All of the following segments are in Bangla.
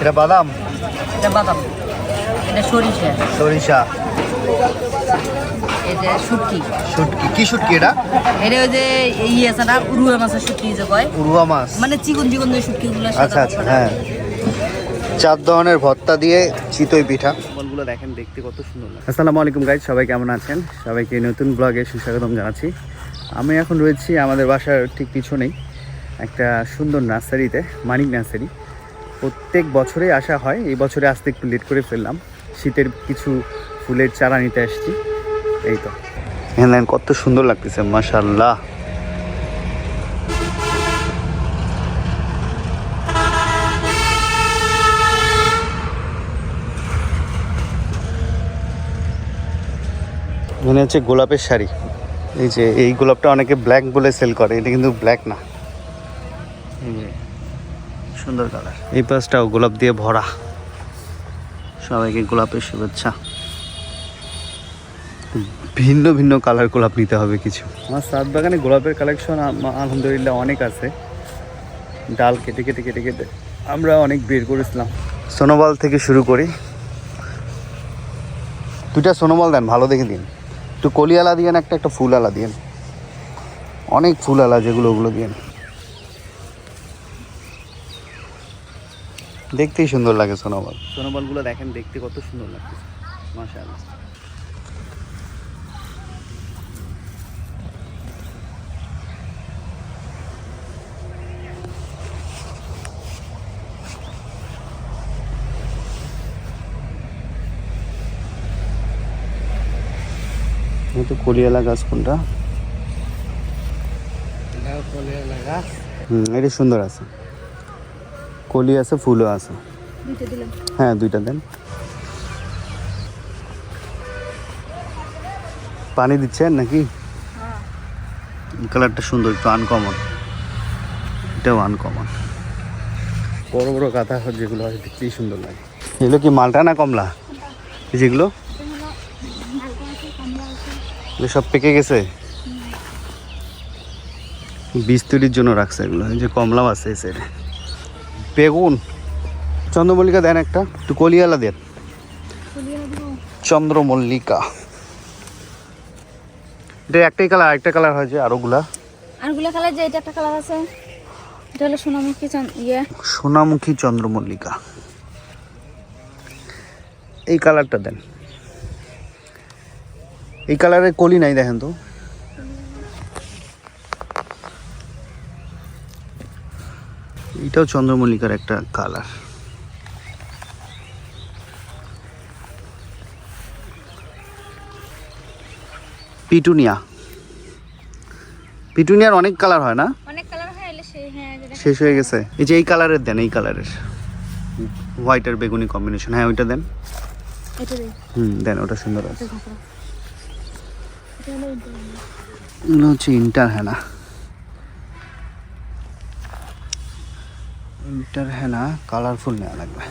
এটা বাদাম? এটা বাদাম। এটা সরিষা। সরিষা। এটা শুটকি। শুটকি। কি শুটকি এটা? এটা ওই যে ইয়ে আছে না উরুয়া মাছের শুটকি যে কয়? উরুয়া মাছ। মানে চিকন চিকন যে শুটকিগুলো আচ্ছা আচ্ছা হ্যাঁ। চার ধরনের ভর্তা দিয়ে চিতই পিঠা। বলগুলো দেখেন দেখতে কত সুন্দর আসসালামু আলাইকুম গাইজ সবাই কেমন আছেন? সবাইকে নতুন ব্লগে সুস্বাগতম জানাচ্ছি। আমি এখন রয়েছি আমাদের বাসার ঠিক পিছনেই একটা সুন্দর নার্সারিতে মানিক নার্সারি। প্রত্যেক বছরে আসা হয়। এই বছরে আসতে একটু লেট করে ফেললাম। শীতের কিছু ফুলের চারা নিতে আসছি। এই তো। দেখেন কত সুন্দর লাগতেছে মাশাল্লাহ মনে হচ্ছে গোলাপের শাড়ি। এই যে, এই গোলাপটা অনেকে ব্ল্যাক বলে সেল করে, এটা কিন্তু ব্ল্যাক না। সুন্দর কালার। এই পাশটাও গোলাপ দিয়ে ভরা। সবাইকে গোলাপের শুভেচ্ছা। ভিন্ন ভিন্ন কালার গোলাপ নিতে হবে কিছু। আমার সাত বাগানে গোলাপের কালেকশন আলহামদুলিল্লাহ অনেক আছে। ডাল কেটে কেটে কেটে কেটে আমরা অনেক বের করেছিলাম। সোনোবাল থেকে শুরু করি। দুইটা সোনোবাল দেন ভালো দেখে দিন। একটু কলিয়ালা দিয়েন একটা একটা ফুল আলা দিয়েন। অনেক ফুল আলা যেগুলো ওগুলো দিয়েন। দেখতেই সুন্দর লাগে সোনোবল। সোনোবলগুলো দেখেন দেখতে কত সুন্দর লাগছে মাশাআল্লাহ। তো কলিয়ালা গাছ কোনটা? হুম এটা সুন্দর আছে। কলি আছে ফুলও আছে। হ্যাঁ দুইটা দেন। পানি দিচ্ছেন নাকি? কালারটা সুন্দর একটু আনকমন এটাও আনকমন বড় বড় কাঁথা যেগুলো হয় দেখতেই সুন্দর লাগে। এগুলো কি মালটা না কমলা? যেগুলো? সব পেকে গেছে? বীজ তৈরির জন্য রাখছে এগুলো। যে কমলাও আছে এই সাইডে বেগুন। চন্দ্রমল্লিকা দেন একটা একটু কলিয়ালা দেন। চন্দ্রমল্লিকা। এটা একটাই কালার আরেকটা কালার হয়েছে আরোগুলা। আরগুলো কালার যে এটা একটা কালার আছে। এটা হলো সোনামুখী ইয়ে। সোনামুখী চন্দ্রমল্লিকা। এই কালারটা দেন। এই কালারের কলি নাই দেখেন তো। এটাও চন্দ্রমল্লিকার একটা কালার পিটুনিয়া। পিটুনিয়ার অনেক কালার হয় না? অনেক কালার হয় হ্যাঁ শেষ হয়ে গেছে। এই যে এই কালারের দেন এই কালারের হোয়াইট আর বেগুনি কম্বিনেশন হ্যাঁ ওইটা দেন। হুম দেন ওটা সুন্দর আছে। এটা ঘাপড়া এটা হলো ইন্টার হেনা কালারফুল নেওয়া লাগবে।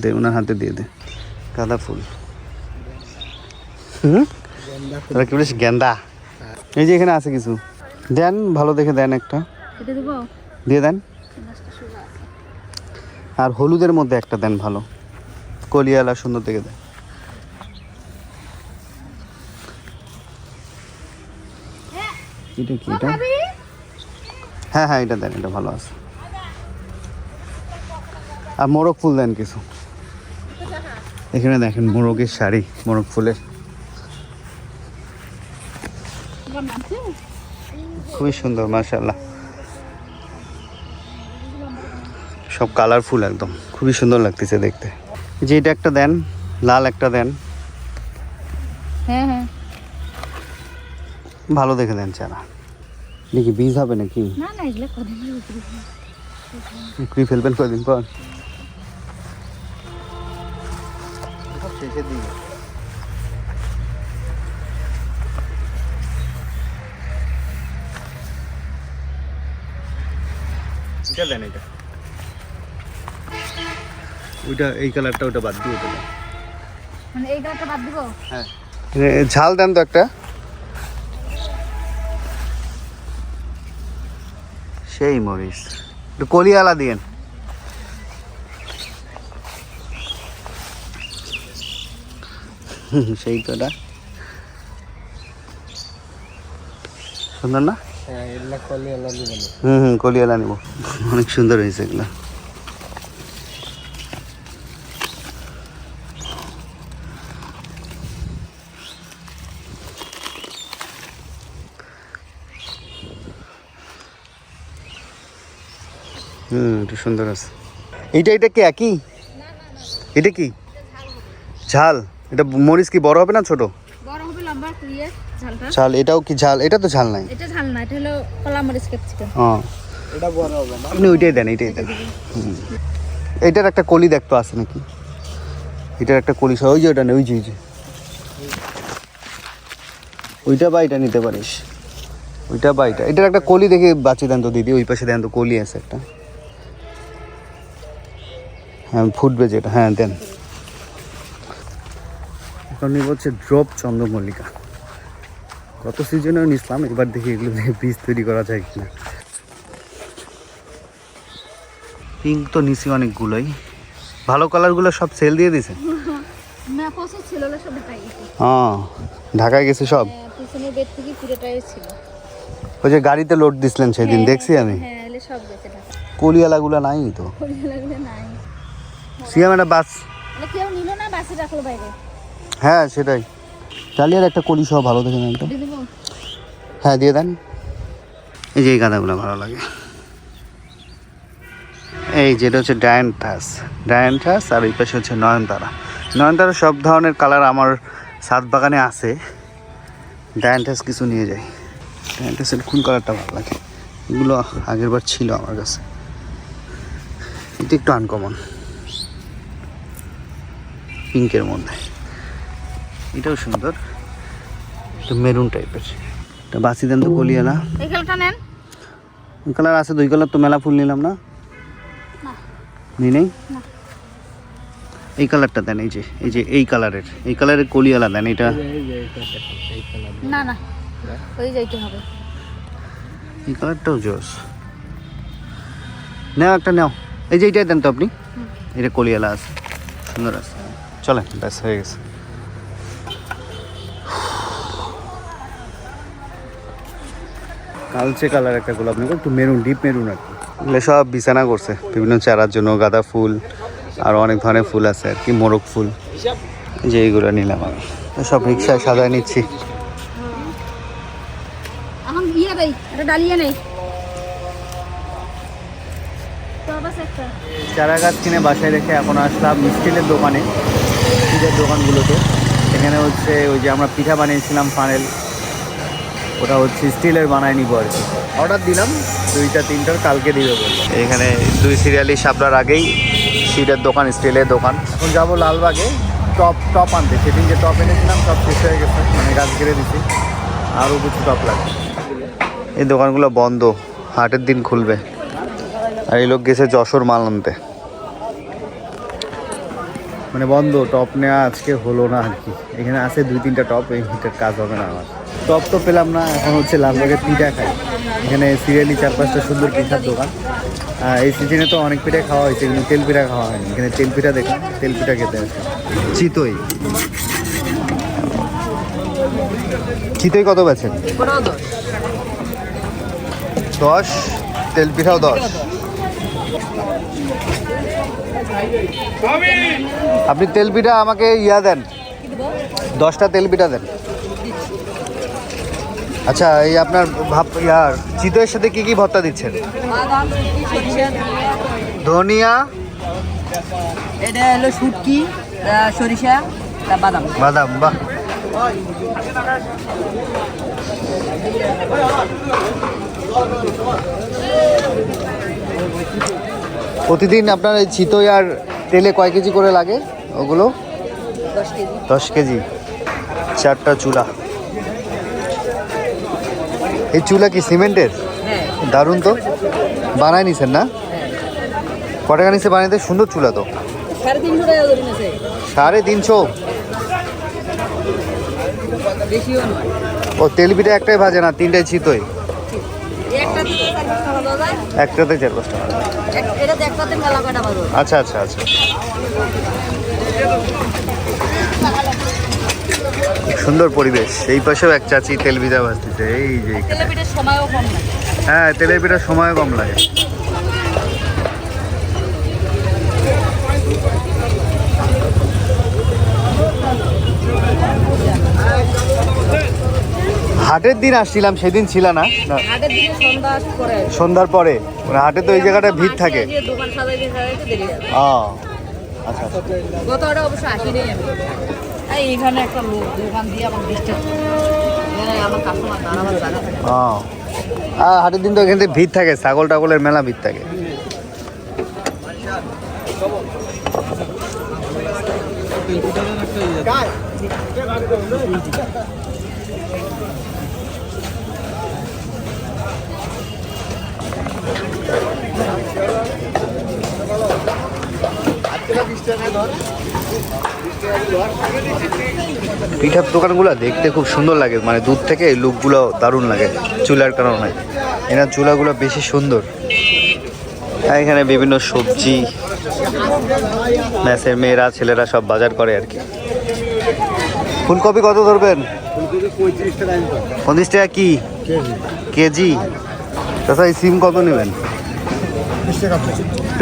দে ওনার হাতে দিয়ে দে। গাঁদা ফুল। হুম? তোরা কি বলিস গেন্দা? এই যে এখানে আছে কিছু। দেন ভালো দেখে দেন একটা। দিয়ে দেন। আর হলুদের মধ্যে একটা দেন ভালো। কলিয়ালা সুন্দর দেখে দেন। এটা কি এটা? হ্যাঁ হ্যাঁ এটা দেন এটা ভালো আছে। আর মোরগ ফুল দেন কিছু। এখানে দেখেন মোরগের শাড়ি মোরগ ফুলের? খুবই সুন্দর মাশাল্লাহ সব কালারফুল একদম খুবই সুন্দর লাগতেছে দেখতে। যে এটা একটা দেন লাল একটা দেন। হ্যাঁ হ্যাঁ। ভালো দেখে দেন চারা দেখি বীজ হবে নাকি? না না এগুলো কদিন বিক্রি ফেলবেন কদিন পর। শেষের দিকে এটা। দেন এটা ওইটা এই কালারটা ওটা বাদ দিয়ে ওটা মানে এই গাছটা বাদ দিব? হ্যাঁ। ঝাল দেন তো একটা। সেই মরিচ। একটু কলিয়ালা দিয়েন। সেই তোটা সুন্দর না? হুম হুম কলিয়ালা নিব। অনেক সুন্দর হয়েছে এগুলো। হুম এটা সুন্দর আছে। এইটা এটা কি একই? এটা কি? ঝাল। এটা মরিচ কি বড় হবে না ছোট? বড় হবে লম্বা ঝালটা। ঝাল এটাও কি ঝাল? এটা তো ঝাল নাই। এটা ঝাল না এটা হলো কলা মরিচ ক্যাপসিকাম। হ্যাঁ এটা বড় হবে না আপনি ওইটাই দেন এইটাই দেন। হুম। এইটার একটা কলি দেখতো আছে নাকি? এটার একটা কলি সহ ওই যে ওটা নেই ওই যে ওই যে। ওইটা বা এটা নিতে পারিস। ওইটা বা এটা। এটার একটা কলি দেখে বাঁচিয়ে দেন তো দিদি ওই পাশে দেন তো কলি আছে একটা। হ্যাঁ ফুটবে যেটা হ্যাঁ দেন। এখন নিব হচ্ছে ড্রপ চন্দ্রমল্লিকা। গত সিজনেও নিছিলাম এবার দেখি এগুলো দিয়ে বীজ তৈরি করা যায় কিনা। পিঙ্ক তো নিছি অনেকগুলোই। ভালো কালারগুলো সব সেল দিয়ে দিছে? হ্যাঁ ঢাকায় গেছে। সব? হ্যাঁ, ওই যে গাড়িতে লোড দিছিলেন সেদিন হ্যাঁ, দেখছি আমি। হ্যাঁ এলে সব কলিয়ালাগুলো নাই তো? লাগলে একটা বাস। মানে কেউ নিল না বাসে রাখল বাইরে? হ্যাঁ সেটাই। ডালিয়ার একটা কলি সহ ভালো দেখে নেন তো। হ্যাঁ দিয়ে দেন। এই যে এই গাঁদাগুলো ভালো লাগে। এই যেটা হচ্ছে ডায়ান্থাস। ডায়ান্থাস আর এই পাশে হচ্ছে নয়নতারা। নয়নতারা সব ধরনের কালার আমার সাত বাগানে আছে। ডায়ান্থাস কিছু নিয়ে যাই। ডায়ান্থাসের কোন কালারটা ভালো লাগে? এগুলো আগের বার ছিল আমার কাছে। এটা একটু আনকমন পিঙ্কের মধ্যে। এটাও সুন্দর। একটু মেরুন টাইপের। এটা বাসি দেন তো কলিয়ালা। এই নেন। কালার আছে দুই কালার তো মেলা ফুল নিলাম না? না। নেই? এই কালারটা দেন এই যে এই যে এই কালারের। এই কালারের কলিয়ালা দেন এটা। এই যে এটা দেখো, এই কালার না না। ওই যাইতে হবে। এই কালারটাও জোস। নাও একটা নাও। এই যে এইটাই দেন তো আপনি? এটা কলিয়ালা আছে সুন্দর আছে। চলেন ব্যাস হয়ে গেছে। কালচে কালার একটা গোলাপ নেব একটু মেরুন ডিপ মেরুন আর কি। এগুলো সব বিছানা করছে বিভিন্ন চারার জন্য গাঁদা ফুল আর অনেক ধরনের ফুল আছে আর কি মোরগ ফুল। যে এইগুলো নিলাম আমি। সব রিক্সায় সাজায় নিচ্ছি। ইয়ে চারা গাছ কিনে বাসায় রেখে এখন আসলাম স্টিলের দোকানে। স্টিলের দোকানগুলোতে। এখানে হচ্ছে ওই যে আমরা পিঠা বানিয়েছিলাম ফানেল ওটা হচ্ছে স্টিলের বানায় নিবো আর কি। অর্ডার দিলাম দুইটা তিনটার কালকে দিবে বলল। এখানে দুই সিরিয়ালি সাপড়ার আগেই সিটের দোকান স্টিলের দোকান। এখন যাব লালবাগে টপ টপ আনতে। সেদিন যে টপ এনেছিলাম সব শেষ হয়ে গেছে। মানে গাছ ঘিরে দিছি। আরও কিছু টপ লাগবে। এই দোকানগুলো বন্ধ। হাটের দিন খুলবে। আর এই লোক গেছে যশোর মাল আনতে। মানে বন্ধ টপ নেওয়া আজকে হলো না আর কি। এখানে আছে দুই তিনটা টপ এই হিটের কাজ হবে না আমার। টপ তো পেলাম না, এখন হচ্ছে লালবাগের পিঠা খাই। এখানে সিরিয়ালি চার পাঁচটা সুন্দর পিঠার দোকান। এই সিজনে তো অনেক পিঠা খাওয়া হয়েছে, কিন্তু তেল পিঠা খাওয়া হয়নি। এখানে তেল পিঠা দেখলাম, তেল পিঠা খেতে আসলাম। চিতই। চিতই কত বেছেন দশ। তেল পিঠাও দশ। আপনি তেল পিঠা আমাকে ইয়া দেন। দশটা তেল পিঠা দেন। আচ্ছা এই আপনার ভাব ইয়ার চিতইয়ের সাথে কি কি ভর্তা দিচ্ছেন? ধনিয়া। এটা হলো শুটকি সরিষা বাদাম। বাদাম বাহ। প্রতিদিন আপনার এই চিতই আর তেলে কয় কেজি করে লাগে ওগুলো? দশ কেজি। চারটা চুলা। এই চুলা কি সিমেন্টের? হ্যাঁ। দারুণ তো। বানায় নিছেন না? ক টাকা নিচে বানাইতে সুন্দর চুলা তো। সাড়ে তিনশো ও তেল পিঠা একটাই ভাজে না তিনটাই চিতই? একটাতে চার পাঁচটা এটাতে একটাতে মেলা কয়টা বাজা? আচ্ছা আচ্ছা আচ্ছা। সুন্দর পরিবেশ। এই পাশেও এক চাচি তেল বিদা ভাজতেছে। এই যে তেলের সময়ও কম লাগে। হ্যাঁ তেলের পিঠার সময় কম লাগে। হাটের দিন আসছিলাম সেদিন ছিল না। সন্ধ্যার পরে। মানে হাটে তো এই জায়গাটা ভিড় থাকে। যে দোকান সাজাইতে সাজাইতে দেরি হবে ও আচ্ছা। গতটা অবশ্য আসিনি আমি। এই এখানে একটা লোক দোকান দিয়ে আমার ডিস্টার্ব এখানে আমার কাস্টমার দাঁড়াবার জায়গা থাকে। না। ও। আর হাটের দিন তো এখান ভিড় থাকে ছাগল টাগলের মেলা ভিড় থাকে। পিঠার দোকানগুলো দেখতে খুব সুন্দর লাগে। মানে দূর থেকে লুকগুলো দারুণ লাগে চুলার কারণে। এনার চুলাগুলো বেশি সুন্দর। এখানে বিভিন্ন সবজি ম্যাসের মেয়েরা ছেলেরা সব বাজার করে আর কি। ফুলকপি কত ধরবেন? পঁচিশ টাকা কি? কেজি? তাছাড়া এই সিম কত নেবেন?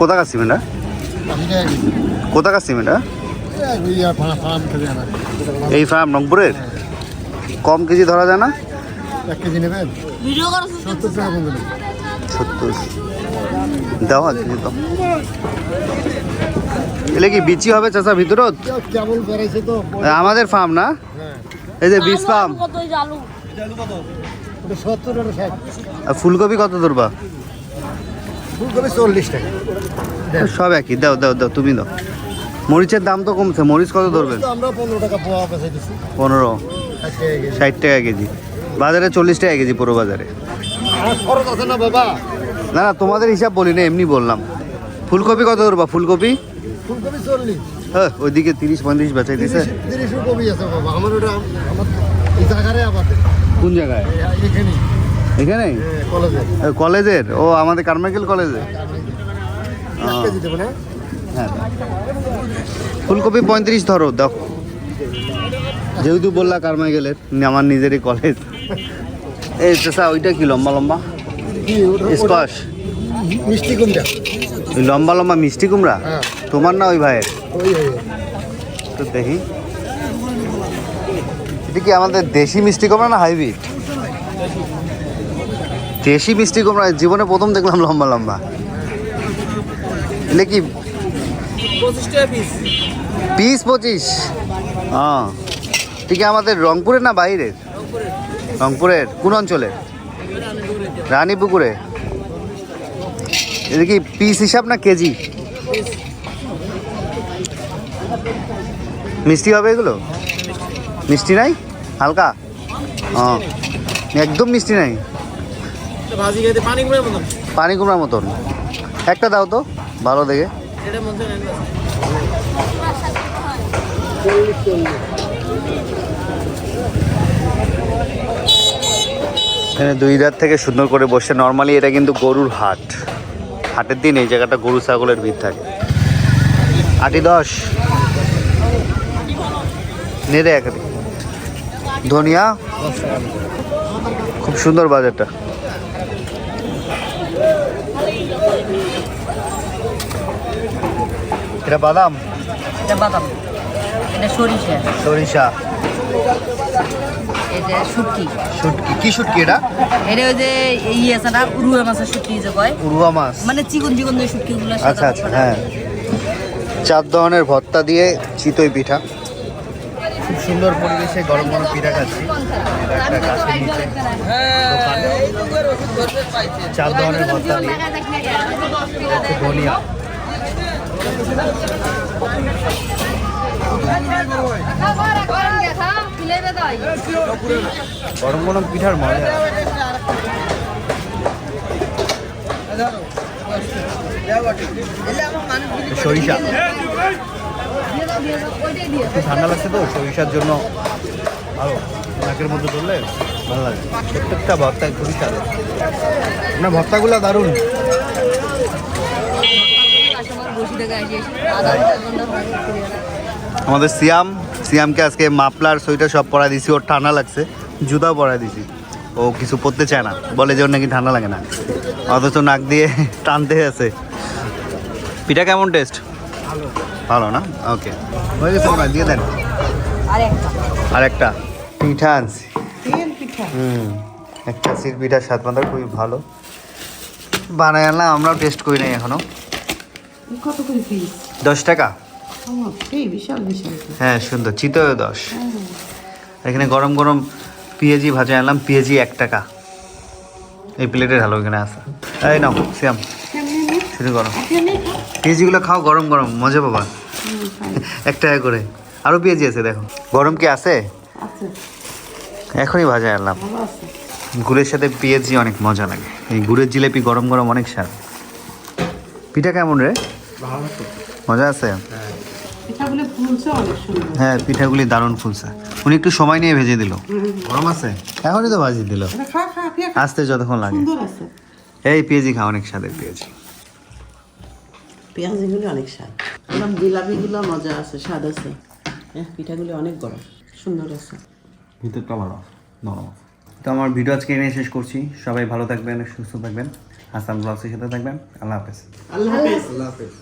কোথাকার সিম এটা? কোথাকার সিম এটা? এই ফার্ম রংপুরের? কম কেজি ধরা যায় না? এক কেজি কি বিচি হবে চাষা ভিতরত? আমাদের ফার্ম না? এই যে বীজ ফার্ম। ফুলকপি কত ধরবা? ফুলকপি চল্লিশ টাকা। সব একই। দাও দাও দাও তুমি দাও। মরিচের দাম তো কমছে। মরিচ কত ধরবেন? আমরা পনেরো টাকা পোয়া বেঁচে পনেরো। ষাট টাকা কেজি। বাজারে চল্লিশ টাকা কেজি পুরো বাজারে। খরচ আছে না বাবা। না না তোমাদের হিসাব বলি না এমনি বললাম। ফুলকপি কত ধরবা? ফুলকপি? ফুলকপি চল্লিশ। হ্যাঁ ওইদিকে তিরিশ পঁয়ত্রিশ বেচাই দিছে। তিরিশ তিরিশ কপি আছে বাবা। আমার ওটা আমার এই জায়গারে আবার কোন জায়গায়? এখানে এখানে? কলেজের। ও আমাদের কারমাইকেল কলেজে? হ্যাঁ। ফুলকপি পঁয়ত্রিশ ধরো দাও। যেহেতু বললা কারমাইকেলের আমার নিজেরই কলেজ। এই চাষা ওইটা কি লম্বা লম্বা? স্কোয়াশ মিষ্টি কুমড়া। ওই লম্বা লম্বা মিষ্টি কুমড়া? হ্যাঁ। তোমার না ওই ভাইয়ের। তো দেখি। এটা কি আমাদের দেশি মিষ্টি কুমড়া না হাইব্রিড? দেশি মিষ্টি কুমড়া জীবনে প্রথম দেখলাম লম্বা লম্বা। এটা কি? পিস পঁচিশ? হ্যাঁ। ঠিক আমাদের রংপুরের না বাইরের? রংপুরের কোন অঞ্চলের রানীপুকুরে। এটা কি পিস হিসাব না কেজি? মিষ্টি হবে এগুলো? মিষ্টি নাই? হালকা? হ্যাঁ। একদম মিষ্টি নাই। ভাজি পানি কুমড়ার মতন? পানি কুমড়ার মতন। একটা দাও তো ভালো দেখে। এখানে দুই রাত থেকে সুন্দর করে বসে। নর্মালি এটা কিন্তু গরুর হাট। হাটের দিন এই জায়গাটা গরু ছাগলের ভিড় থাকে। আটি দশ। নেড়ে একাদি ধনিয়া। খুব সুন্দর বাজারটা। এটা বাদাম? এটা বাদাম। এটা সরিষা। সরিষা। এটা শুটকি। শুটকি। কি শুটকি এটা? এটা ওই যে ই আছে না রুয়ে মাছের শুটকি যে কয়? উরুয়া মাছ। মানে চিকন চিকন যে শুটকি আচ্ছা আচ্ছা হ্যাঁ। চার ধরনের ভর্তা দিয়ে চিতই পিঠা। খুব সুন্দর পরিবেশে গরম গরম পিঠা খাচ্ছি। এটা একটা গাছের নিচে চার ধরনের ভর্তা দিয়ে এটা হচ্ছে ধনিয়া। গরম গরম পিঠার মজা। সরিষা। ঠান্ডা লাগছে তো সরিষার জন্য ভালো। নাকের মধ্যে ধরলে ভালো লাগে। প্রত্যেকটা ভর্তা খুবই স্বাদ না ভর্তাগুলো দারুণ। আমাদের সিয়াম সিয়ামকে আজকে মাফলার সোয়েটার সব পরা দিছি। ওর ঠান্ডা লাগছে জুতাও পরা দিছি। ও কিছু পরতে চায় না। বলে যে ওর নাকি ঠান্ডা লাগে না। অথচ নাক দিয়ে টানতে আছে। পিঠা কেমন টেস্ট ভালো। না? ওকে হয়ে গেছে দিয়ে দেন। আর একটা পিঠা আনছি। হুম একটা সির পিঠার স্বাদ মাত্রা খুবই ভালো। বানাই আনলাম আমরাও টেস্ট করি নাই এখনও। কত করে পিস দশ টাকা? হ্যাঁ সুন্দর চিতয় দশ। এখানে গরম গরম পেঁয়াজি ভাজা আনলাম পেঁয়াজি এক টাকা। এই প্লেটের ভালো এখানে আছে। এই নাও শ্যাম শুরু গরম। পেঁয়াজিগুলো খাও। গরম গরম মজা পাবা। এক টাকা করে। আরও পেঁয়াজি আছে দেখো। গরম কি আছে। এখনই ভাজা আনলাম। গুড়ের সাথে পেঁয়াজি অনেক মজা লাগে। এই গুড়ের জিলেপি গরম গরম অনেক স্বাদ। পিঠা কেমন রে? মজা আছে? পিঠাগুলো ফুলছে অনেক সুন্দর। হ্যাঁ পিঠাগুলি দারুণ ফুলছে। উনি একটু সময় নিয়ে ভেজে দিল। গরম আছে? এখনই তো ভাজি দিল। আসতে যতক্ষণ লাগে। এই পেঁয়াজি খা অনেক স্বাদের পেঁয়াজি। পেঁয়াজিগুলো অনেক স্বাদ। জিলাপিগুলো মজা আছে স্বাদ আছে। হ্যাঁ পিঠাগুলো অনেক গরম। সুন্দর আছে। ভিতরটা ভালো নরম তো আমার ভিডিও আজকে এনে শেষ করছি। সবাই ভালো থাকবেন সুস্থ থাকবেন। হাসান ব্লগসের সাথে থাকবেন। আল্লাহ হাফেজ। আল্লাহ হাফেজ। আল্লাহ হাফেজ।